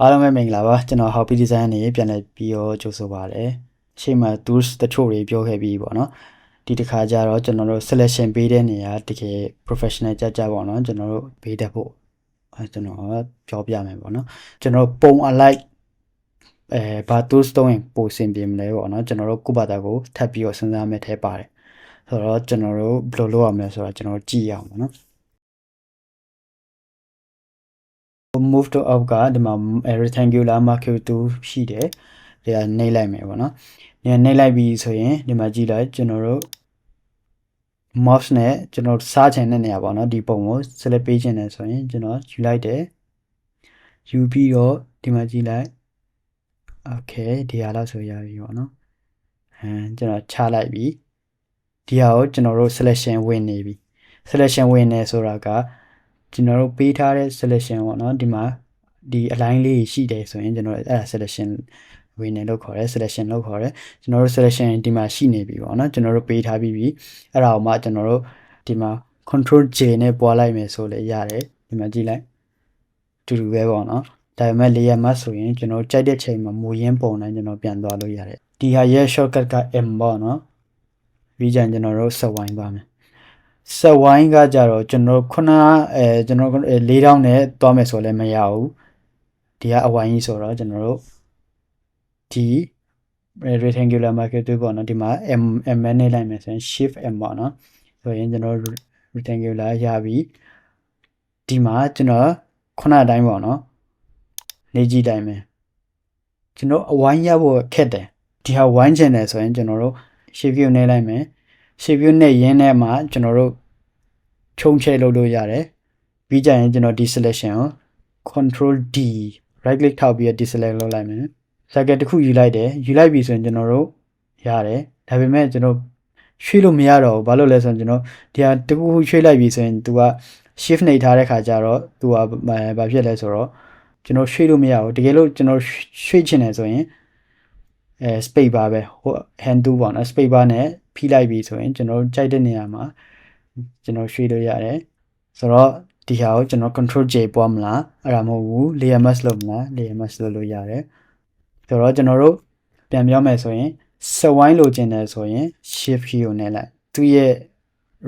အားလုံးပဲမင်္ဂလာပါကျွန်တော် Hobby Design နေပြန်လည်ပြီးတော့ကြိုဆိုပါရစေရှေ့မှာ tools တချို့တွေပြောခဲ့ပြီးပေါ့နော်ဒီတစ်ခါကျတော့ကျွန်တော်တို့ selection ပေးတဲ့နေရာတကယ် professional ကြကြပေါ့နော်ကျွန်တော်တို့ပေးတတ်ဖို့အဲကျွန်တော်ပြောပြမယ်ပေါ့နော်ကျွန်တော်ပုံ alike အဲဘာ tools တုံးရင်ပိုစင်ပြေမလဲပေါ့နော်ကျွန်တော်တို့ကိုယ့်ဘာသာကိုထပ်ပြီးတော့စဉ်းစားမယ်ထဲပါတယ်ဆိုတော့ကျွန်တော်တို့ဘယ်လိုလုပ်ရမလဲဆိုတော့ကျွန်တော်ကြည့်ရအောင်ပေါ့နော် move to out ကဒီမှာ rectangular marquee tool ရှိတယ်။ဒါနှိပ်လိုက်မယ်ပေါ့နော်။ညနှိပ်လိုက်ပြီဆိုရင်ဒီမှာကြည့်လိုက်ကျွန်တော်တို့ mouse နဲ့ကျွန်တော်စားချင်တဲ့နေရာပေါ့နော်ဒီပုံကို select ပေးချင်တယ်ဆိုရင်ကျွန်တော်ယူလိုက်တယ်။ယူပြီးတော့ဒီမှာကြည့်လိုက် okay ဒီဟာလောက်ဆိုရပြီပေါ့နော်။အဲကျွန်တော်ချလိုက်ပြီ။ဒီဟာကိုကျွန်တော်တို့ selection ဝင်နေပြီ selection ဝင်နေဆိုတာက ကျွန်တော်တို့ပေးထားတဲ့ selection ပေါ့နော်ဒီမှာဒီ align လေးရှိတယ်ဆိုရင်ကျွန်တော်အဲ့ဒါ selection ဝင်နေလို့ခေါ်တယ် selection လို့ခေါ်တယ်ကျွန်တော်တို့ selection ဒီမှာရှိနေပြီပေါ့နော်ကျွန်တော်တို့ပေးထားပြီးပြီအဲ့ဒါကိုမှကျွန်တော်တို့ဒီမှာ control J နဲ့ပွားလိုက်မယ်ဆိုလည်းရတယ်ဒီမှာကြည့်လိုက်တူတူပဲပေါ့နော်ဒါပေမဲ့ layer mask ဆိုရင်ကျွန်တော်ကြိုက်တဲ့ချိန်မှာမူရင်းပုံတိုင်းကျွန်တော်ပြန်သွားလို့ရတယ်ဒီဟာရဲ့ shortcut က M ပေါ့နော်ပြီးကြရင်ကျွန်တော်တို့ဆက်ဝိုင်းပါမယ် ဆက်ဝိုင်းကကြတော့ကျွန်တော်ခုနအဲကျွန်တော်၄တောင်းနဲ့တွားမယ်ဆိုလည်းမရဘူးဒီကအဝိုင်းကြီးဆိုတော့ကျွန်တော်တို့ဒီ rectangular market တွေပေါ့နော်ဒီမှာ m m နဲ့လိုက်မယ်ဆိုရင် shift m ပေါ့နော်ဆိုရင်ကျွန်တော် rectangular ရပြီဒီမှာကျွန်တော်ခုနအတိုင်းပေါ့နော်နေကြည့်တိုင်းမယ်ကျွန်တော်အဝိုင်းရဖို့ခက်တယ်ဒီဟာဝိုင်းချင်တယ်ဆိုရင်ကျွန်တော်တို့ shape view နဲ့လိုက်မယ် shape view နဲ့ရင်းနဲ့မှာကျွန်တော်တို့ခြုံချဲလုပ်လို့ရတယ်ပြီးကြရင်ကျွန်တော်ဒီ selection ကို control D right click ထောက်ပြီး deselect လုပ်လိုက်မယ် circle တစ်ခုယူလိုက်တယ်ယူလိုက်ပြီဆိုရင်ကျွန်တော်တို့ရတယ်ဒါပေမဲ့ကျွန်တော်ရွှေ့လို့မရတော့ဘူးဘာလို့လဲဆိုရင်ကျွန်တော်ဒီဟာတစ်ခုခုရွှေ့လိုက်ပြီဆိုရင် तू က shift နှိပ်ထားတဲ့ခါကျတော့ तू ကဘာဖြစ်လဲဆိုတော့ကျွန်တော်ရွှေ့လို့မရဘူးတကယ်လို့ကျွန်တော်ရွှေ့ချင်တယ်ဆိုရင်အဲ space bar ပဲဟို hand tool ပေါ့နော် space bar နဲ့ ဖိလိုက်ပြီဆိုရင်ကျွန်တော်ကြိုက်တဲ့နေရာမှာကျွန်တော်ရွှေ့လို့ရတယ်ဆိုတော့ဒီဟာကိုကျွန်တော် control J ပွားမလားအဲ့ဒါမဟုတ်ဘူး layer mask လုပ်မလား layer mask လုပ်လို့ရတယ်ဆိုတော့ကျွန်တော်တို့ပြန်ပြောမယ်ဆိုရင်စဝိုင်းလိုချင်တယ်ဆိုရင် shift key ကိုနှိပ်လိုက်သူရဲ့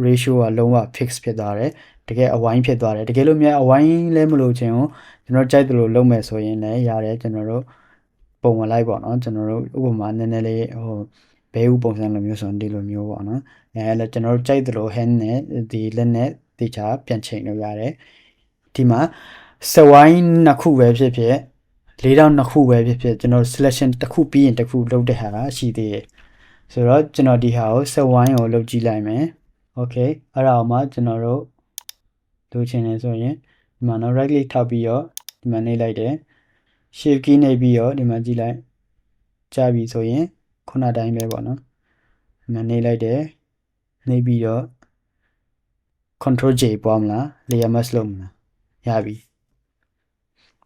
ratio ကလုံးဝ fix ဖြစ်သွားတယ်တကယ်အဝိုင်းဖြစ်သွားတယ်တကယ်လို့များအဝိုင်းလဲမလို့ခြင်းကိုကျွန်တော်ကြိုက်တယ်လို့လုပ်မယ်ဆိုရင်လည်းရတယ်ကျွန်တော်တို့ပုံဝင်လိုက်ပေါ့နော်ကျွန်တော်တို့ဥပမာနည်းနည်းလေးဟို ဘဲဥပုံစံလိုမျိုးဆိုရင်ဒီလိုမျိုးပေါ့နော်အဲလည်းကျွန်တော်တို့ကြိုက်တယ်လို့ hand နဲ့ဒီလက်နဲ့တေချာပြန်ချိန်လို့ရတယ်ဒီမှာစဝိုင်းနှစ်ခုပဲဖြစ်ဖြစ်လေးတောင်နှစ်ခုပဲဖြစ်ဖြစ်ကျွန်တော် selection တစ်ခုပြီးရင်တစ်ခုလုပ်တဲ့ဟာကရှိသေးတယ်ဆိုတော့ကျွန်တော်ဒီဟာကိုစဝိုင်းကိုလုပ်ကြည့်လိုက်မယ် okay အဲ့ဒါအောင်မှကျွန်တော်တို့လုပ်ချင်တယ်ဆိုရင်ဒီမှာတော့ right click ထောက်ပြီးတော့ဒီမှာနှိပ်လိုက်တယ် shift key နှိပ်ပြီးတော့ဒီမှာကြည့်လိုက်ကြာပြီဆိုရင် ခုနတိုင်းပဲပေါ့နော်ဒီမှာနှိပ်လိုက်တယ်နှိပ်ပြီးတော့ control J ပွားမလား layer mask လုပ်မလားရပြီ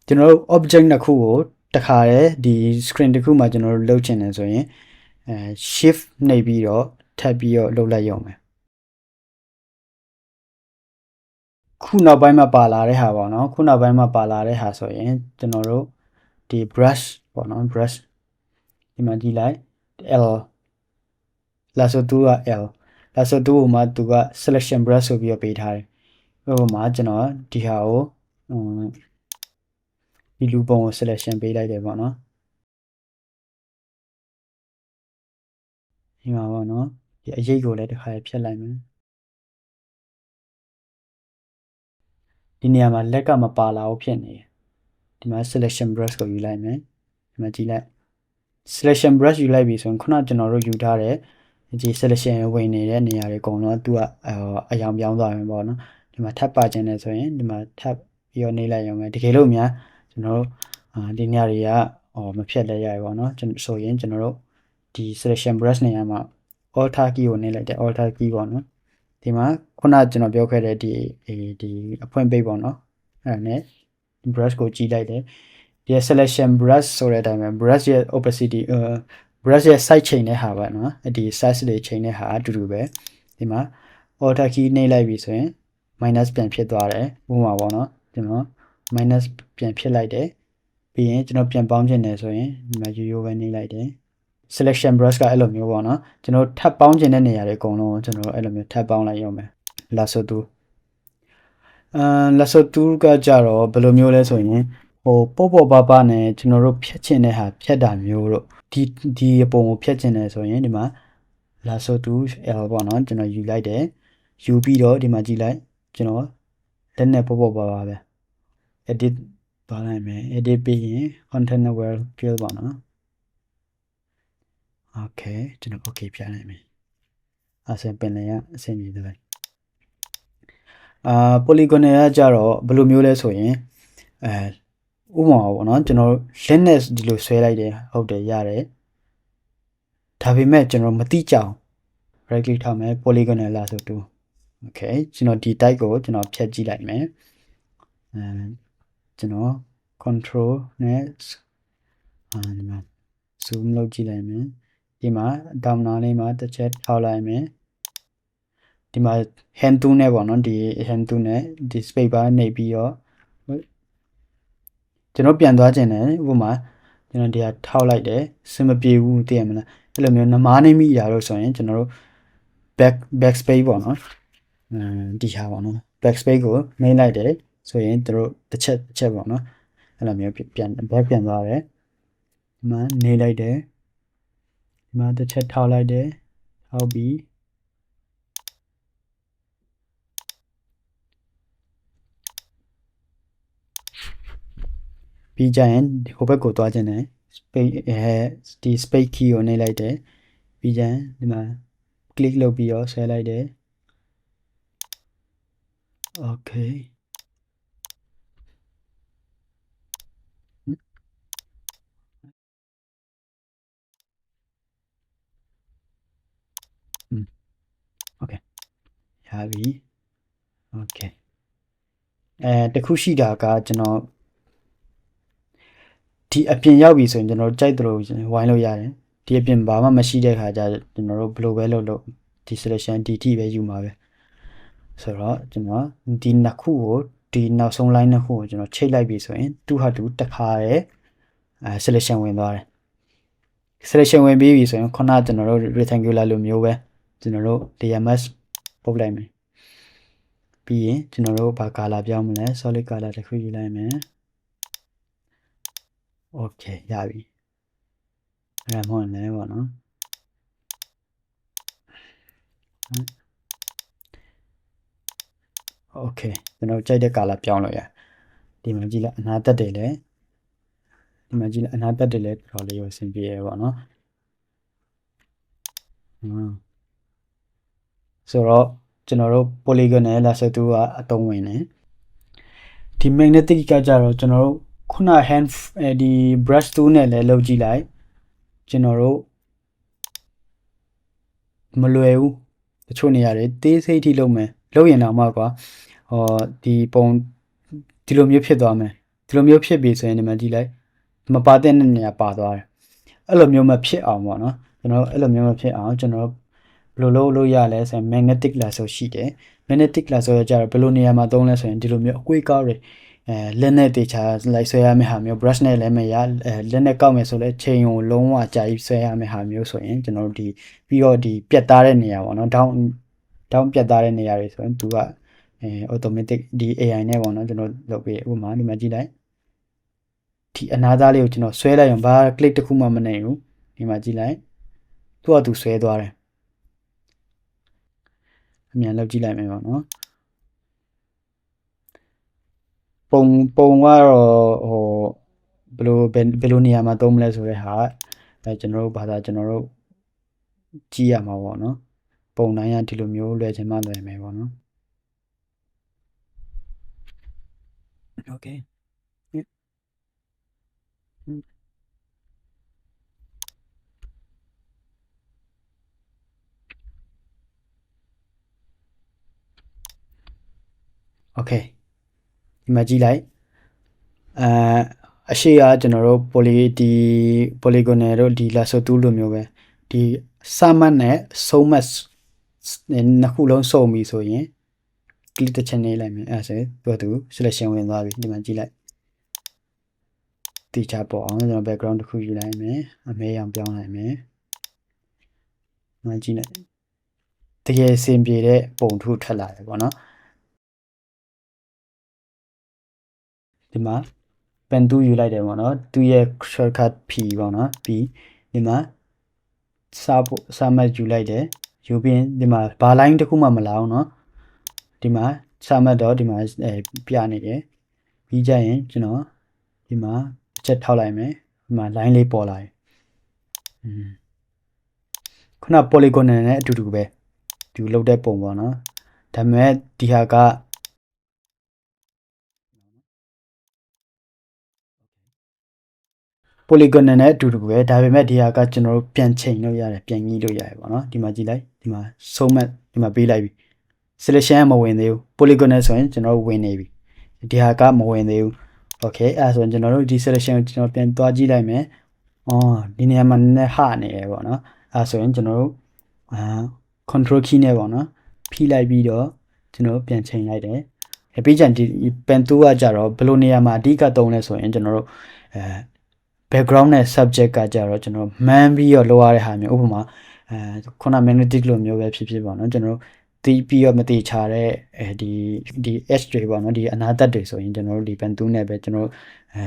ကျွန်တော်တို့ object နှစ်ခုကိုတခါတည်းဒီ screen တစ်ခုမှာကျွန်တော်တို့လုပ်ချင်တယ်ဆိုရင်အဲ shift နှိပ်ပြီးတော့ထပ်ပြီးတော့လုပ်လိုက်ရုံပဲခုနောက်ပိုင်းမှာပါလာတဲ့ဟာပေါ့နော်ခုနောက်ပိုင်းမှာပါလာတဲ့ဟာဆိုရင်ကျွန်တော်တို့ဒီ brush ပေါ့နော် brush ဒီမှာကြည့်လိုက် L lasso tool က L lasso tool မှာသူက selection brush ဆိုပြီးတော့ပေးထားတယ်ဟိုမှာကျွန်တော်ဒီဟာကိုဒီလူပုံကို selection ပေးလိုက်တယ်ပေါ့နော်ဒီမှာပေါ့နော်ဒီအရေးကိုလည်းတစ်ခါဖြတ်လိုက်မယ်ဒီနေရာမှာလက်ကမပါလာဘူးဖြစ်နေတယ်ဒီမှာ selection brush ကိုယူလိုက်မယ်ဒီမှာကြည့်လိုက် selection brush ယူလိုက်ပြီဆိုရင်ခုနကျွန်တော်တို့ယူထားတဲ့ဒီ selection ဝင်နေတဲ့နေရာတွေအကုန်လုံးသူကအယောင်ပြောင်းသွားမယ်ပေါ့နော်ဒီမှာထပ်ပါခြင်းနဲ့ဆိုရင်ဒီမှာထပ်ပြီးတော့နေလိုက်ရုံပဲတကယ်လို့များကျွန်တော်တို့ဒီနေရာတွေကဟောမဖြတ်လဲရရပေါ့နော်ကျွန်တော်ဆိုရင်ကျွန်တော်တို့ဒီ selection brush နေရာမှာ alter key ကိုနှိပ်လိုက်တယ် alter key ပေါ့နော်ဒီမှာခုနကျွန်တော်ပြောခဲ့တဲ့ဒီဒီအဖွင့်ပိတ်ပေါ့နော်အဲ့ဒါနဲ့ brush ကိုကြည့်လိုက်တယ် ဒီ selection brush ဆိုတဲ့အတိုင်းပဲ brush ရဲ့ opacity အဲ brush ရဲ့ size ချိန်တဲ့ဟာပါနော်ဒီ size တွေချိန်တဲ့ဟာအတူတူပဲဒီမှာ alter key နှိပ်လိုက်ပြီဆိုရင် minus ပြန်ဖြစ်သွားတယ်ဥပမာပေါ့နော်ဒီမှာ minus ပြန်ဖြစ်လိုက်တယ်ပြီးရင်ကျွန်တော်ပြန်ပေါင်းချင်တယ်ဆိုရင်ဒီမှာရိုးရိုးပဲနှိပ်လိုက်တယ် selection brush ကအဲ့လိုမျိုးပေါ့နော်ကျွန်တော်ထပ်ပေါင်းချင်တဲ့နေရာတွေအကုန်လုံးကိုကျွန်တော်အဲ့လိုမျိုးထပ်ပေါင်းလိုက်ရုံပဲ lasso tool အမ် lasso tool ကကြတော့ဘယ်လိုမျိုးလဲဆိုရင် ဟိုပေါ့ပေါ့ပါပါနဲ့ကျွန်တော်တို့ဖြတ်ချင်တဲ့ဟာဖြတ်တာမျိုးတို့ဒီဒီအပုံကိုဖြတ်ချင်တယ်ဆိုရင်ဒီမှာ lasso tool L ပေါ့နော်ကျွန်တော်ယူလိုက်တယ်ယူပြီးတော့ဒီမှာကြည့်လိုက်ကျွန်တော်လက်နဲ့ပေါ့ပေါ့ပါပါပဲ edit သွားလိုက်မယ် edit ပြီးရင် content aware fill ပေါ့နော် okay ကျွန်တော် okay ပြလိုက်မယ်အဆင်ပင်လည်းအဆင်ပြေတယ်အာ polygonal ကကြတော့ဘယ်လိုမျိုးလဲဆိုရင်အဲ ဥပမာပေါ့နော်ကျွန်တော်လက်နဲ့ဒီလိုဆွဲလိုက်တယ်ဟုတ်တယ်ရတယ်ဒါပေမဲ့ကျွန်တော်မတိကြအောင် right click ထားမယ် polygonal လာဆိုတူ okay ကျွန်တော်ဒီ type ကိုကျွန်တော်ဖြတ်ကြည့်လိုက်မယ်အဲကျွန်တော် control နဲ့အာဒီမှာ zoom လုပ်ကြည့်လိုက်မယ်ဒီမှာဒေါင်နာလေးမှာတစ်ချက်ထောက်လိုက်မယ်ဒီမှာ hand tool နဲ့ပေါ့နော်ဒီ hand tool နဲ့ဒီ space bar နှိပ်ပြီးတော့ ကျွန်တော်ပြန်သွားခြင်းတယ်ဥပမာကျွန်တော်ဒီဟာထောက်လိုက်တယ်စင်မပြေဘူးသိရမလားအဲ့လိုမျိုးနမားနေမိရာလို့ဆိုရင်ကျွန်တော်တို့ back back space ပေါ့နော်အဲဒီဟာပေါ့နော် back space ကိုနှိပ်လိုက်တယ်ဆိုရင်တို့တစ်ချက်တစ်ချက်ပေါ့နော်အဲ့လိုမျိုးပြန် back ပြန်သွားတယ်ဒီမှာနှိပ်လိုက်တယ်ဒီမှာတစ်ချက်ထောက်လိုက်တယ်ထောက်ပြီး ပြီးကြရင်ဟိုဘက်ကိုသွားခြင်းတယ် space အဲဒီ space key ကိုနှိပ်လိုက်တယ်ပြီးကြရင်ဒီမှာ click လုပ်ပြီးတော့ဆွဲလိုက်တယ် okay อืม okay ရပြီ okay အဲတခုရှိတာကကျွန်တော် ဒီအပြင်ရောက်ပြီဆိုရင်ကျွန်တော်ကြိုက်တယ်လို့ဝိုင်းလို့ရတယ်ဒီအပြင်ဘာမှမရှိတဲ့ခါကျကျွန်တော်တို့ဘယ်လိုပဲလုပ်လို့ဒီ selection DT ပဲယူမှာပဲဆိုတော့ကျွန်တော်ဒီနှစ်ခုကိုဒီနောက်ဆုံး line နှစ်ခုကိုကျွန်တော်ချိတ်လိုက်ပြီဆိုရင်သူဟာတူတစ်ခါရဲအဲ selection ဝင်သွားတယ် selection ဝင်ပြီးပြီဆိုရင်ခုနကျွန်တော်တို့ rectangular လိုမျိုးပဲကျွန်တော်တို့ DMS ပုတ်လိုက်မယ်ပြီးရင်ကျွန်တော်တို့ဘာ color ပြောင်းမလဲ solid color တစ်ခုယူလိုက်မယ် okay ရပြီအဲ့ဒါမှလည်းပေါ့နော်โอเคကျွန်တော်ကြိုက်တဲ့ color ပြောင်းလို့ရဒီမှာကြည့်လိုက်အနာတက်တယ်လေဒီမှာကြည့်လိုက်အနာတက်တယ်လေတော်တော်လေးရဆင်ပြေရပေါ့နော်ဟမ်ဆိုတော့ကျွန်တော်တို့ polygon နဲ့ lasso tool ကအသုံးဝင်တယ်ဒီ magnetic ကကြတော့ကျွန်တော်တို့ ခုန hand ဒီ brush tool နဲ့လည်းလုပ်ကြည့်လိုက်ကျွန်တော်တို့မလွယ်ဘူးတချို့နေရာတွေသေးစိတ်ထိလုပ်မယ်လုပ်ရင်တော့မှကွာဟောဒီပုံဒီလိုမျိုးဖြစ်သွားမယ်ဒီလိုမျိုးဖြစ်ပြီဆိုရင်ဒီမှာကြည့်လိုက်မပါတဲ့နေရာပါသွားတယ်အဲ့လိုမျိုးမဖြစ်အောင်ပေါ့နော်ကျွန်တော်အဲ့လိုမျိုးမဖြစ်အောင်ကျွန်တော်ဘယ်လိုလုပ်လို့ရလဲဆိုရင် magnetic lasso ရှိတယ် magnetic lasso ရကြတော့ဘယ်လိုနေရာမှာသုံးလဲဆိုရင်ဒီလိုမျိုးအကွေးကောက်တွေ အဲလက်နဲ့တေချာလိုက်ဆွဲရမယ့်ဟာမျိုး brush နဲ့လည်းမရအဲလက်နဲ့ကောက်မယ်ဆိုလဲချိန်ကိုလုံးဝကြာကြီးဆွဲရမယ့်ဟာမျိုးဆိုရင်ကျွန်တော်တို့ဒီပြီးတော့ဒီပြတ်သားတဲ့နေရာပေါ့နော် down down ပြတ်သားတဲ့နေရာတွေဆိုရင်သူကအဲ automatic ဒီ AI နဲ့ပေါ့နော်ကျွန်တော်လုပ်ပြီးဥပမာဒီမှာကြည့်လိုက်ဒီအနာသားလေးကိုကျွန်တော်ဆွဲလိုက်ရင်ဘာ click တစ်ခုမှမနေဘူးဒီမှာကြည့်လိုက်သူ့အတူဆွဲသွားတယ်အမြန်လောက်ကြည့်လိုက်မယ်ပေါ့နော် ပုံပုံကတော့ဟိုဘယ်လိုဘယ်လိုနေရာမှာသုံးမလဲဆိုတဲ့ဟာအဲကျွန်တော်တို့ဘာသာကျွန်တော်တို့ကြည့်ရမှာပေါ့နော်ပုံတိုင်းကဒီလိုမျိုးလွယ်ချင်မှလွယ်မယ်ပေါ့နော် Okay. Yeah. Mm. Okay. ဒီမှာကြည့်လိုက်အဲအရှိကကျွန်တော်တို့ poly ဒီ polygonal တို့ဒီ lasso tool လိုမျိုးပဲဒီစမတ်နဲ့ဆုံးမတ်နှစ်ခုလုံးစုံပြီဆိုရင် click တစ်ချက်နေလိုက်မယ်အဲဆိုသူကသူ selection ဝင်သွားပြီဒီမှာကြည့်လိုက်တေချာပေါ်အောင်ကျွန်တော် background တစ်ခုယူလိုက်မယ်အမဲရောင်ပြောင်းလိုက်မယ်။မှကြည့်လိုက်တကယ်အဆင်ပြေတဲ့ပုံထုထွက်လာတယ်ပေါ့နော် ဒီမှာ pen 2ယူလိုက်တယ်ပေါ့နော်သူရဲ့ shortcut p ပေါ့နော် p ဒီမှာစာဖို့စာမတ်ယူလိုက်တယ်ယူပြီးဒီမှာဘာ line တစ်ခုမှမလာအောင်နော်ဒီမှာစာမတ်တော့ဒီမှာအဲပြနေတယ်ပြီးကြရင်ကျွန်တော်ဒီမှာအချက်ထောက်လိုက်မယ်ဒီမှာ line လေးပေါ်လာတယ်อืมခုန polygon နဲ့အတူတူပဲဒီလောက်တဲ့ပုံပေါ့နော်ဒါပေမဲ့ဒီဟာက polygon နဲ့အတူတူပဲဒါပေမဲ့ဒီဟာကကျွန်တော်တို့ပြန်ချိန်လို့ရတယ်ပြန်ညှိလို့ရတယ်ပေါ့နော်ဒီမှာကြည့်လိုက်ဒီမှာဆုံးမဒီမှာပေးလိုက်ပြီ selection မဝင်သေးဘူး polygon ဆိုရင်ကျွန်တော်တို့ဝင်နေပြီဒီဟာကမဝင်သေးဘူး okay အဲဆိုရင်ကျွန်တော်တို့ဒီ selection ကိုကျွန်တော်ပြန်သွားကြည့်လိုက်မယ်အော်ဒီနေရာမှာနည်းနည်းဟနေရပေါ့နော်အဲဆိုရင်ကျွန်တော်တို့အာ control key နဲ့ပေါ့နော်ဖိလိုက်ပြီးတော့ကျွန်တော်ပြန်ချိန်လိုက်တယ်အပြီးကျန်ဒီ pen tool ကကြတော့ဘယ်လိုနေရာမှာအဓိကသုံးလဲဆိုရင်ကျွန်တော်တို့အဲ background နဲ့ subject ကကြတော့ကျွန်တော် man ပြီးတော့လိုရတဲ့ဟာမျိုးဥပမာအဲခုန magnetic လိုမျိုးပဲဖြစ်ဖြစ်ပေါ့နော်ကျွန်တော်တို့တီးပြီးတော့မတိချာတဲ့အဲဒီဒီ S တွေပေါ့နော်ဒီအနာသက်တွေဆိုရင်ကျွန်တော်တို့ဒီ pen tool နဲ့ပဲကျွန်တော်အဲ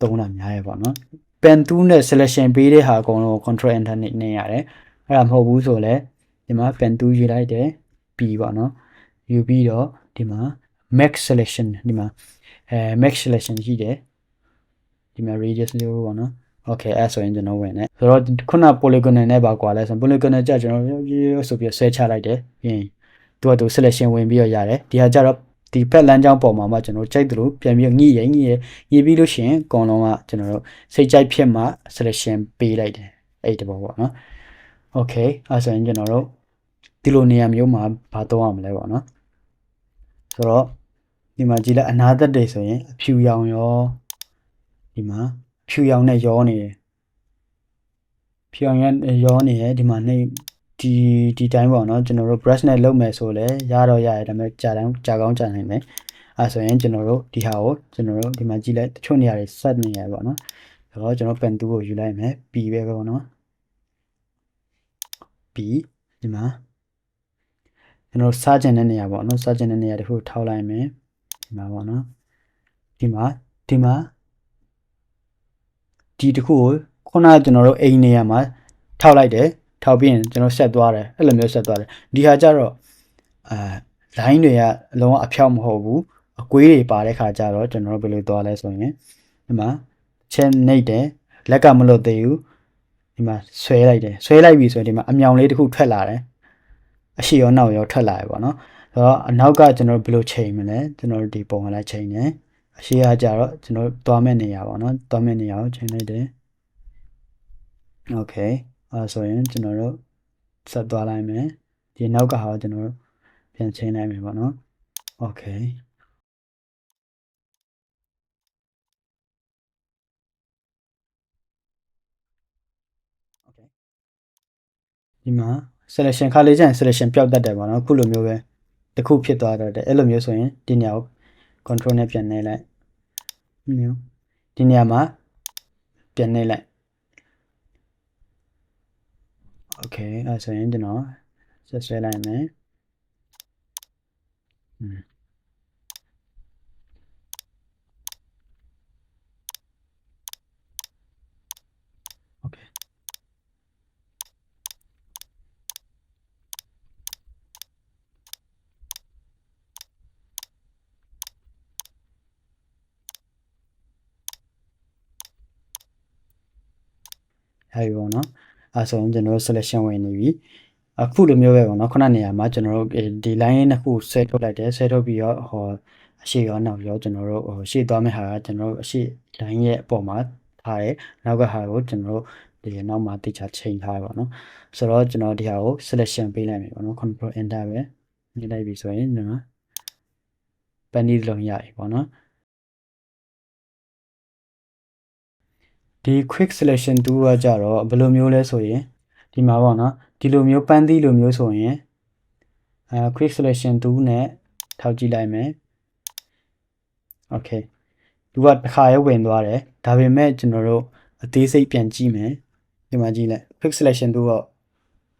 သုံးတာများရပေါ့နော် pen tool နဲ့ selection ပေးတဲ့ဟာအကုန်လုံး control enter နဲ့ရတယ်အဲ့ဒါမဟုတ်ဘူးဆိုလဲဒီမှာ pen tool ယူလိုက်တယ်ပြီးပေါ့နော်ယူပြီးတော့ဒီမှာ max selection ဒီမှာအဲ max selection ရှိတယ် ဒီမှာ radius လေးပေါ့နော် okay အဲ့ဆိုရင်ကျွန်တော်ဝင်နေဆိုတော့ခုန polygon နဲ့ပါကွာလဲဆို polygon ကြကျွန်တော်ဆိုပြီးဆွဲချလိုက်တယ်ပြီးရင်သူကသူ selection ဝင်ပြီးတော့ရတယ်ဒီဟာကြတော့ဒီဖက်လမ်းကြောင်းပေါ်မှာမှကျွန်တော်ကြိုက်တယ်လို့ပြန်ပြီးညှိရညှိရညှိပြီးလို့ရှိရင်အကုန်လုံးကကျွန်တော်တို့စိတ်ကြိုက်ဖြစ်မှ selection ပေးလိုက်တယ်အဲ့ဒီဘောပေါ့နော် okay အဲ့ဆိုရင်ကျွန်တော်တို့ဒီလိုနေရာမျိုးမှာဘာတော့ရမလဲပေါ့နော်ဆိုတော့ဒီမှာကြည့်လိုက်အနာသက်တွေဆိုရင်အဖြူရောင်ရော ဒီမှာဖြူရောင်နဲ့ရောနေတယ်ဖြူရောင်နဲ့ရောနေတယ်ဒီမှာနေဒီဒီတိုင်းပေါ့နော်ကျွန်တော်တို့ brush နဲ့လုပ်မယ်ဆိုလဲရတော့ရတယ်ဒါပေမဲ့ကြာတိုင်းကြာကောင်းကြာနိုင်တယ်အဲဆိုရင်ကျွန်တော်တို့ဒီဟာကိုကျွန်တော်တို့ဒီမှာကြည့်လိုက်တချို့နေရာတွေ set နေရပေါ့နော်ဆိုတော့ကျွန်တော် pen tool ကိုယူလိုက်မယ်ပြီးပဲပေါ့နော်ပြီးဒီမှာကျွန်တော်စားကျင်တဲ့နေရာပေါ့နော်စားကျင်တဲ့နေရာတခုထောက်လိုက်မယ်ဒီမှာပေါ့နော်ဒီမှာဒီမှာ ဒီတခုကိုခုနကကျွန်တော်တို့အိမ်နေရာမှာထောက်လိုက်တယ်ထောက်ပြီးရင်ကျွန်တော်ဆက်သွားတယ်အဲ့လိုမျိုးဆက်သွားတယ်ဒီဟာကြတော့အာ line တွေကအလုံးဝအဖြောက်မဟုတ်ဘူးအကွေးတွေပါတဲ့ခါကျတော့ကျွန်တော်တို့ဘယ်လိုသွားလဲဆိုရင်ဒီမှာချက်နှိပ်တယ်လက်ကမလို့သေးဘူးဒီမှာဆွဲလိုက်တယ်ဆွဲလိုက်ပြီဆိုရင်ဒီမှာအမြောင်လေးတစ်ခုထွက်လာတယ်အရှိရောနောက်ရောထွက်လာတယ်ပေါ့နော်ဆိုတော့အနောက်ကကျွန်တော်ဘယ်လိုချိန်မလဲကျွန်တော်တို့ဒီပုံကလည်းချိန်တယ် အရှိအကြတော့ကျွန်တော်သွားမဲ့နေရာပေါ့နော်သွားမဲ့နေရာကိုချိန်လိုက်တယ် okay အဲဆိုရင်ကျွန်တော်တို့ဆက်သွားလိုက်မယ်ဒီနောက်ကဟာကျွန်တော်တို့ပြန်ချိန်လိုက်မယ်ပေါ့နော် okay ီမှာ selection ခါလေးကျရင် selection ပျောက်တတ်တယ်ပေါ့နော်ခုလိုမျိုးပဲတစ်ခုဖြစ်သွားတော့တယ်အဲ့လိုမျိုးဆိုရင်တင်ညာကို control နဲ့ပြန်နှိပ်လိုက်မျိုးဒီနေရာမှာပြန်နှိပ်လိုက် okay အဲဆိုရင်ကျွန်တော်ဆက်ဆွဲလိုက်မယ်อืม okay အဲဒီပေါ့နော်အဲဆိုရင်ကျွန်တော်တို့ selection ဝင်နေပြီအခုလိုမျိုးပဲပေါ့နော်ခုနနေရာမှာကျွန်တော်တို့ဒီ line နှစ်ခုဆွဲထုတ်လိုက်တယ်ဆွဲထုတ်ပြီးတော့ဟောအရှိရောနောက်ရောကျွန်တော်တို့ဟိုရှေ့သွားမယ့်ဟာကကျွန်တော်တို့အရှိ line ရဲ့အပေါ်မှာထားတယ်နောက်ကဟာကိုကျွန်တော်တို့ဒီနောက်မှာတိကျချိန်ထားပါတော့ဆိုတော့ကျွန်တော်ဒီဟာကို selection ပေးလိုက်မယ်ပေါ့နော် control enter ပဲညှိလိုက်ပြီဆိုရင်ကျွန်တော်ပန်နီလုံးရပြီပေါ့နော် ဒီ quick selection tool ကကြတော့ဘယ်လိုမျိုးလဲဆိုရင်ဒီမှာပေါ့နော်ဒီလိုမျိုးပန်းသီးလိုမျိုးဆိုရင်အဲ quick selection tool နဲ့ထောက်ကြည့်လိုက်မယ် okay သူကတစ်ခါရဲဝင်သွားတယ်ဒါပေမဲ့ကျွန်တော်တို့အသေးစိတ်ပြန်ကြည့်မယ်ဒီမှာကြည့်လိုက် quick selection သူက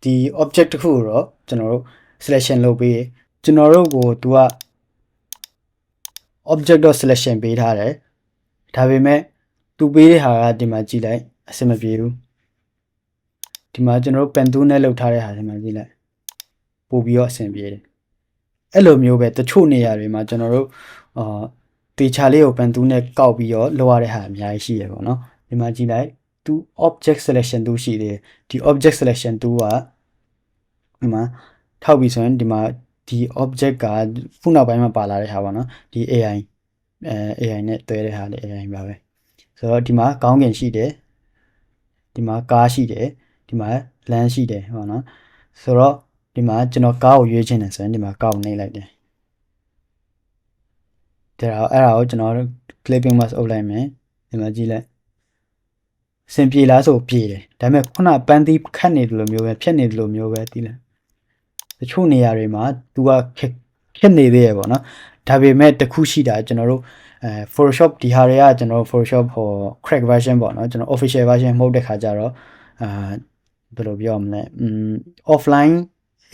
ဒီ object တစ်ခုကိုတော့ကျွန်တော်တို့ selection လုပ်ပေးကျွန်တော်တို့ကိုသူက object dot selection ပေးထားတယ်ဒါပေမဲ့ သူပေးတဲ့ဟာကဒီမှာကြည့်လိုက်အဆင်မပြေဘူးဒီမှာကျွန်တော်တို့ pen tool နဲ့လုပ်ထားတဲ့ဟာဒီမှာကြည့်လိုက်ပို့ပြီးတော့အဆင်ပြေတယ်အဲ့လိုမျိုးပဲတချို့နေရာတွေမှာကျွန်တော်တို့အာတေချာလေးကို pen tool နဲ့ကောက်ပြီးတော့လုပ်ရတဲ့ဟာအများကြီးရှိရပေါ့နော်ဒီမှာကြည့်လိုက်သူ object selection tool ရှိတယ်ဒီ object selection tool ကဒီမှာထောက်ပြီးဆိုရင်ဒီမှာဒီ object ကခုနောက်ပိုင်းမှာပါလာတဲ့ဟာပေါ့နော်ဒီ AI အဲ AI နဲ့တွဲတဲ့ဟာလေ AI ပါပဲ ဆိုတော့ဒီမှာကောင်းကင်ရှိတယ်ဒီမှာကားရှိတယ်ဒီမှာလမ်းရှိတယ်ဟုတ်နော်ဆိုတော့ဒီမှာကျွန်တော်ကားကိုရွေးချင်တယ်ဆိုရင်ဒီမှာကားကိုနှိပ်လိုက်တယ်ဒါအဲ့ဒါကိုကျွန်တော် clipping mask အုပ်လိုက်မယ်ဒီမှာကြည့်လိုက်စင်ပြေလားဆိုပြေတယ်ဒါပေမဲ့ခုနပန်းသီးခတ်နေတယ်လို့မျိုးပဲဖြတ်နေတယ်လို့မျိုးပဲသိလားတချို့နေရာတွေမှာ तू ကခက်ခက်နေသေးရပေါ့နော်ဒါပေမဲ့တခုရှိတာကျွန်တော်တို့ အဲ Photoshop ဒီဟာတွေကကျွန်တော်တို့ Photoshop ဟို crack version ပေါ့နော်ကျွန်တော် official version မဟုတ်တဲ့ခါကျတော့အာဘယ်လိုပြောမလဲอืม offline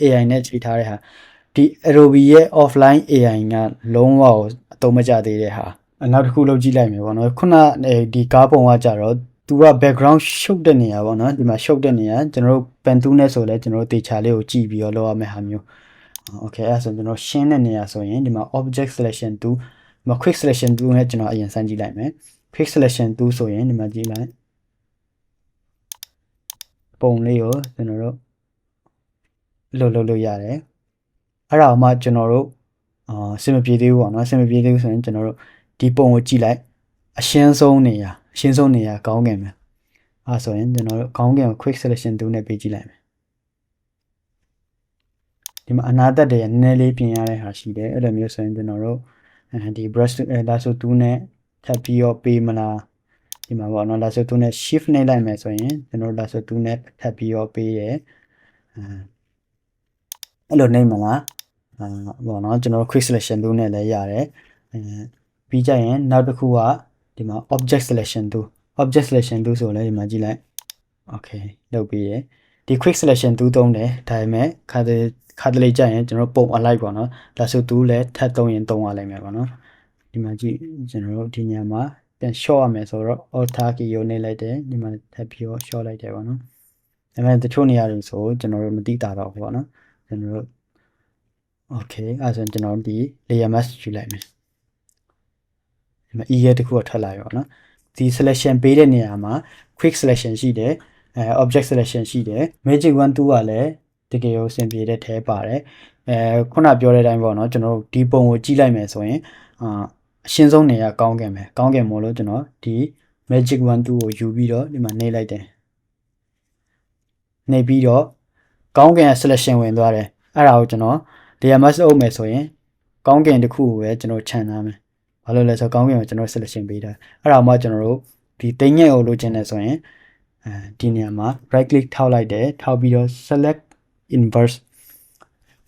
AI နဲ့ချိန်ထားတဲ့ဟာဒီ Adobe ရဲ့ offline AI ကလုံးဝအသုံးမကျသေးတဲ့ဟာနောက်တစ်ခုလုပ်ကြည့်လိုက်မယ်ပေါ့နော်ခုနဒီကားပုံကကြတော့သူက background ရှုပ်တဲ့နေရာပေါ့နော်ဒီမှာရှုပ်တဲ့နေရာကျွန်တော်တို့ pen tool နဲ့ဆိုလဲကျွန်တော်တို့တေချာလေးကိုကြည့်ပြီးတော့လုပ်ရမယ့်ဟာမျိုး okay အဲ့ဒါဆိုကျွန်တော်ရှင်းတဲ့နေရာဆိုရင်ဒီမှာ object selection tool ဒီမှာ quick selection tool နဲ့ကျွန်တော်အရင်စမ်းကြည့်လိုက်မယ် quick selection tool ဆိုရင်ဒီမှာကြည့်လိုက်ပုံလေးကိုကျွန်တော်တို့လှုပ်လှုပ်လို့ရတယ်အဲ့ဒါမှကျွန်တော်တို့အာစင်မပြေသေးဘူးပေါ့နော်စင်မပြေသေးဘူးဆိုရင်ကျွန်တော်တို့ဒီပုံကိုကြည့်လိုက်အရှင်းဆုံးနေရာအရှင်းဆုံးနေရာကောင်းကင်မယ်အဲဆိုရင်ကျွန်တော်တို့ကောင်းကင်ကို quick selection tool နဲ့ပေးကြည့်လိုက်မယ်ဒီမှာအနာသက်တွေနည်းနည်းလေးပြင်ရတဲ့ဟာရှိတယ်အဲ့လိုမျိုးဆိုရင်ကျွန်တော်တို့အဲ ဒီ brush lasso tool နဲ့ထပ်ပြီးတော့ပေးမလားဒီမှာပေါ့နော် lasso tool နဲ့ shift နှိပ်လိုက်မယ်ဆိုရင်ကျွန်တော်တို့ lasso tool နဲ့ထပ်ပြီးတော့ပေးတယ်အဲအဲ့လိုနှိပ်မလားအာပေါ့နော်ကျွန်တော်တို့ quick selection tool နဲ့လည်းရတယ်အဲပြီးကြရင်နောက်တစ်ခုကဒီမှာ object selection tool object selection tool ဆိုလည်းဒီမှာကြည့်လိုက် okay လုပ်ပြီးရယ်ဒီ quick selection tool သုံးတယ်ဒါပေမဲ့ခါတဲ့ ခါတလေကြာရင်ကျွန်တော်ပုံအလိုက်ပေါ့နော်ဒါဆို tool လည်းထပ်သုံးရင်သုံးရလိမ့်မယ်ပေါ့နော်ဒီမှာကြည့်ကျွန်တော်တို့ဒီညမှာပြန် short ရမယ်ဆိုတော့ alt key ကိုနှိပ်လိုက်တယ်ဒီမှာထပ်ပြီးတော့ short လိုက်တယ်ပေါ့နော်ဒါပေမဲ့တချို့နေရာတွေဆိုကျွန်တော်တို့မသိတာတော့ဘူးပေါ့နော်ကျွန်တော်တို့ okay အဲဆိုရင်ကျွန်တော်ဒီ layer mask ယူလိုက်မယ်ဒီမှာ e ရဲ့တခုကထွက်လာရောနော်ဒီ selection ပေးတဲ့နေရာမှာ quick selection ရှိတယ်အဲ object selection ရှိတယ် magic one tool ကလည်း တကယ်ကိုအဆင်ပြေတဲ့ထဲပါတယ်အဲခုနပြောတဲ့အတိုင်းပေါ့နော်ကျွန်တော်တို့ဒီပုံကိုကြည့်လိုက်မယ်ဆိုရင်အာအရှင်းဆုံးနေရာကောင်းကင်ပဲကောင်းကင်မို့လို့ကျွန်တော်ဒီ magic one tool ကိုယူပြီးတော့ဒီမှာနှိပ်လိုက်တယ်နှိပ်ပြီးတော့ကောင်းကင် selection ဝင်သွားတယ်အဲ့ဒါကိုကျွန်တော် layer mask အုပ်မယ်ဆိုရင်ကောင်းကင်တစ်ခုကိုပဲကျွန်တော်ခြံထားမယ်ဘာလို့လဲဆိုတော့ကောင်းကင်ကိုကျွန်တော် selection ပေးတာအဲ့ဒါမှကျွန်တော်တို့ဒီတိမ်ငယ်ကိုလိုချင်တယ်ဆိုရင်အဲဒီနေရာမှာ right click ထောက်လိုက်တယ်ထောက်ပြီးတော့ select inverse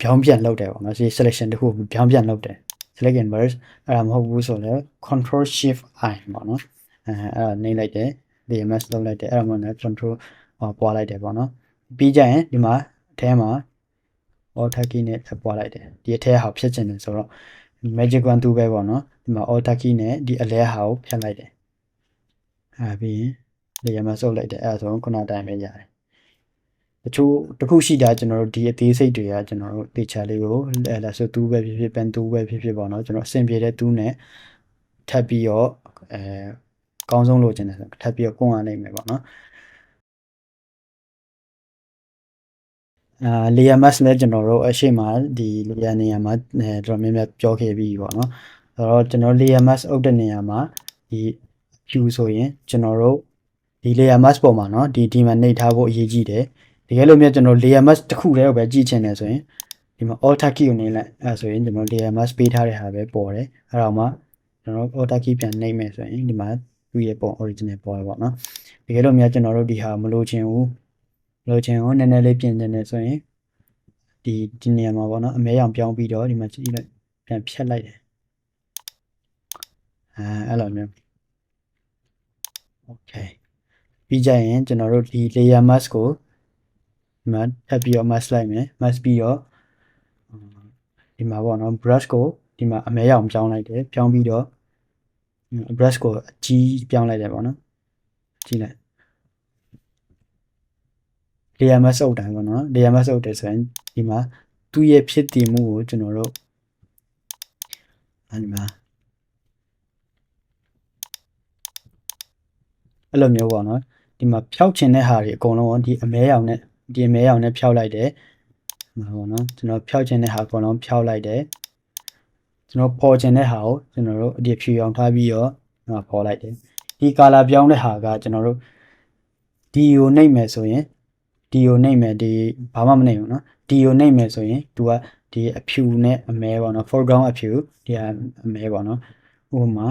ပြောင်းပြန်လုပ်တယ်ပေါ့နော်ဒီ selection တခုပြောင်းပြန်လုပ်တယ် select inverse အဲ့ဒါမဟုတ်ဘူးဆိုတော့ control shift i ပေါ့နော်အဲအဲ့ဒါနှိပ်လိုက်တယ် DMS လုပ်လိုက်တယ်အဲ့ဒါမှလည်း control ဟောပွားလိုက်တယ်ပေါ့နော်ပြီးကြရင်ဒီမှာအထဲမှာ auto key နဲ့ပွားလိုက်တယ်ဒီအထဲဟာဖြစ်ချင်တယ်ဆိုတော့ magic one 2ပဲပေါ့နော်ဒီမှာ auto key နဲ့ဒီအလဲဟာကိုဖြတ်လိုက်တယ်အဲပြီးရင် layer မှာစုပ်လိုက်တယ်အဲဒါဆိုခုနတိုင်းပဲရတယ် တချို့တခုရှိတာကျွန်တော်တို့ဒီအသေးစိတ်တွေကကျွန်တော်တို့တေချာလေးကိုအဲလာဆိုတူးပဲဖြစ်ဖြစ်ပန်တူးပဲဖြစ်ဖြစ်ပေါ့နော်ကျွန်တော်အဆင်ပြေတဲ့တူးနဲ့ထပ်ပြီးတော့အဲကောင်းဆုံးလို့ကျင်တယ်ဆိုထပ်ပြီးတော့ကွန်ရနိုင်မယ်ပေါ့နော်အာ layer mask လည်းကျွန်တော်တို့အရှိမဒီ layer နေရာမှာအဲတော်များများပြောခဲ့ပြီးပေါ့နော်ဆိုတော့ကျွန်တော် layer mask အုပ်တဲ့နေရာမှာဒီ view ဆိုရင်ကျွန်တော်တို့ဒီ layer mask ပေါ်မှာเนาะဒီဒီမှာနှိပ်ထားဖို့အရေးကြီးတယ် တကယ်လို့မြတ်ကျွန်တော် layer mask တစ်ခုတည်းကိုပဲကြည့်ချင်တယ်ဆိုရင်ဒီမှာ alt key ကိုနှိပ်လိုက်အဲဆိုရင်ကျွန်တော် layer mask ပေးထားတဲ့ဟာပဲပေါ်တယ်အဲ့တော့မှကျွန်တော် alt key ပြန်နှိပ်မယ်ဆိုရင်ဒီမှာသူ့ရဲ့ပုံ original ပေါ်ရပါတော့တကယ်လို့မြတ်ကျွန်တော်တို့ဒီဟာမလိုချင်ဘူးလိုချင်ကိုနည်းနည်းလေးပြင်နေတယ်ဆိုရင်ဒီဒီနေရာမှာပေါ့နော်အမဲရောင်ပြောင်းပြီးတော့ဒီမှာကြည့်လိုက်ပြန်ဖြတ်လိုက်တယ်အဲအဲအဲ့လိုမျိုး okay ပြီးကြရင်ကျွန်တော်တို့ဒီ layer mask ကိုဒီ မှာထပ်ပြီးတော့ mask လိုက်မယ် mask ပြီးတော့ဒီမှာပေါ့နော် brush ကိုဒီမှာအမဲရောင်ပြောင်းလိုက်တယ်ပြောင်းပြီးတော့ brush ကိုအကြီးပြောင်းလိုက်တယ်ပေါ့နော်ကြည့်လိုက် layer mask အုပ်တိုင်းပေါ့နော် layer mask အုပ်တယ်ဆိုရင်ဒီမှာသူ့ရဲ့ဖြစ်တည်မှုကိုကျွန်တော်တို့အဲဒီမှာအဲ့လိုမျိုးပေါ့နော်ဒီမှာဖြောက်ချင်တဲ့ဟာတွေအကုန်လုံးဒီအမဲရောင်နဲ့ ဒီမဲအောင်နဲ့ဖြောက်လိုက်တယ်ဟိုနော်ကျွန်တော်ဖြောက်ခြင်းတဲ့ဟာအကုန်လုံးဖြောက်လိုက်တယ်ကျွန်တော်ပေါ်ခြင်းတဲ့ဟာကိုကျွန်တော်တို့အဒီဖြူအောင်ထားပြီးတော့ကျွန်တော်ပေါ်လိုက်တယ်ဒီ color ပြောင်းတဲ့ဟာကကျွန်တော်တို့ဒီကိုနှိပ်မယ်ဆိုရင်ဒီကိုနှိပ်မယ်ဒီဘာမှမနှိပ်ဘူးနော်ဒီကိုနှိပ်မယ်ဆိုရင် तू ကဒီအဖြူနဲ့အမဲပေါ့နော် foreground အဖြူဒီအမဲပေါ့နော်ဥပမာ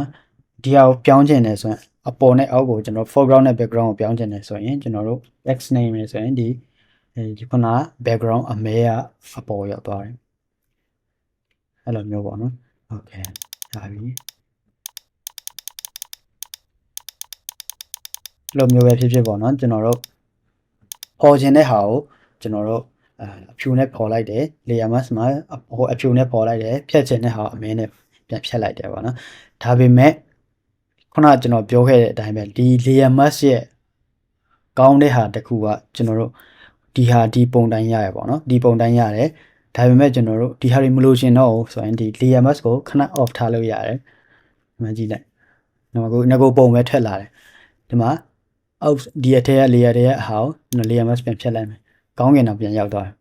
ဒီဟာကိုပြောင်းခြင်းတယ်ဆိုရင်အပေါ်နဲ့အောက်ကိုကျွန်တော် foreground နဲ့ background ကိုပြောင်းခြင်းတယ်ဆိုရင်ကျွန်တော်တို့ x နှိပ်မယ်ဆိုရင်ဒီ အဲဒီခုန background အမဲကအပေါ်ရောက်သွားတယ်အဲ့လိုမျိုးပေါ့နော် okay ဒါပြီအဲ့လိုမျိုးပဲဖြစ်ဖြစ်ပေါ့နော်ကျွန်တော်တို့ပေါ်ခြင်းတဲ့ဟာကိုကျွန်တော်တို့အအဖြူနဲ့ပေါ်လိုက်တယ် layer mask မှာဟိုအဖြူနဲ့ပေါ်လိုက်တယ်ဖြတ်ခြင်းတဲ့ဟာကိုအမဲနဲ့ပြန်ဖြတ်လိုက်တယ်ပေါ့နော်ဒါပေမဲ့ခုနကကျွန်တော်ပြောခဲ့တဲ့အတိုင်းပဲဒီ layer mask ရဲ့ကောင်းတဲ့ဟာတစ်ခုကကျွန်တော်တို့ ဒီဟာဒီပုံတိုင်းရရပေါ့နော်ဒီပုံတိုင်းရတယ်ဒါပေမဲ့ကျွန်တော်တို့ဒီဟာတွေမလို့ရှင်တော့ဘူးဆိုရင်ဒီ layer mask ကိုခဏ off ထားလို့ရတယ်ဒီမှာကြည့်လိုက်ဒီမှာကိုငကိုပုံပဲထွက်လာတယ်ဒီမှာအောက်ဒီအထက်က layer တွေရဲ့အဟာကိုကျွန်တော် layer mask ပြန်ဖြတ်လိုက်မယ်ကောင်းကင်တော့ပြန်ရောက်သွားတယ်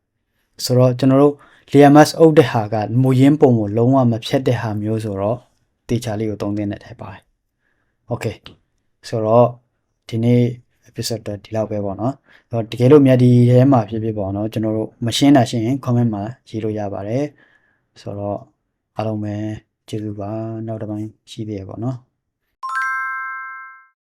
ဆိုတော့ကျွန်တော်တို့ layer mask အုပ်တဲ့ဟာကမူရင်းပုံကိုလုံးဝမဖြတ်တဲ့ဟာမျိုးဆိုတော့တေချာလေးကိုသုံးသင့်တဲ့ထဲပါတယ် okay ဆိုတော့ဒီနေ့ episode တော့ဒီလောက်ပဲပေါ့နော်။တော့တကယ်လို့မြတ်ဒီထဲမှာဖြစ်ဖြစ်ပေါ့နော်ကျွန်တော်တို့မရှင်းတာရှင်းရင် comment မှာရေးလို့ရပါတယ်။ဆိုတော့အားလုံးပဲကျေးဇူးပါနောက်တစ်ပိုင်းရှိသေးရပေါ့နော်။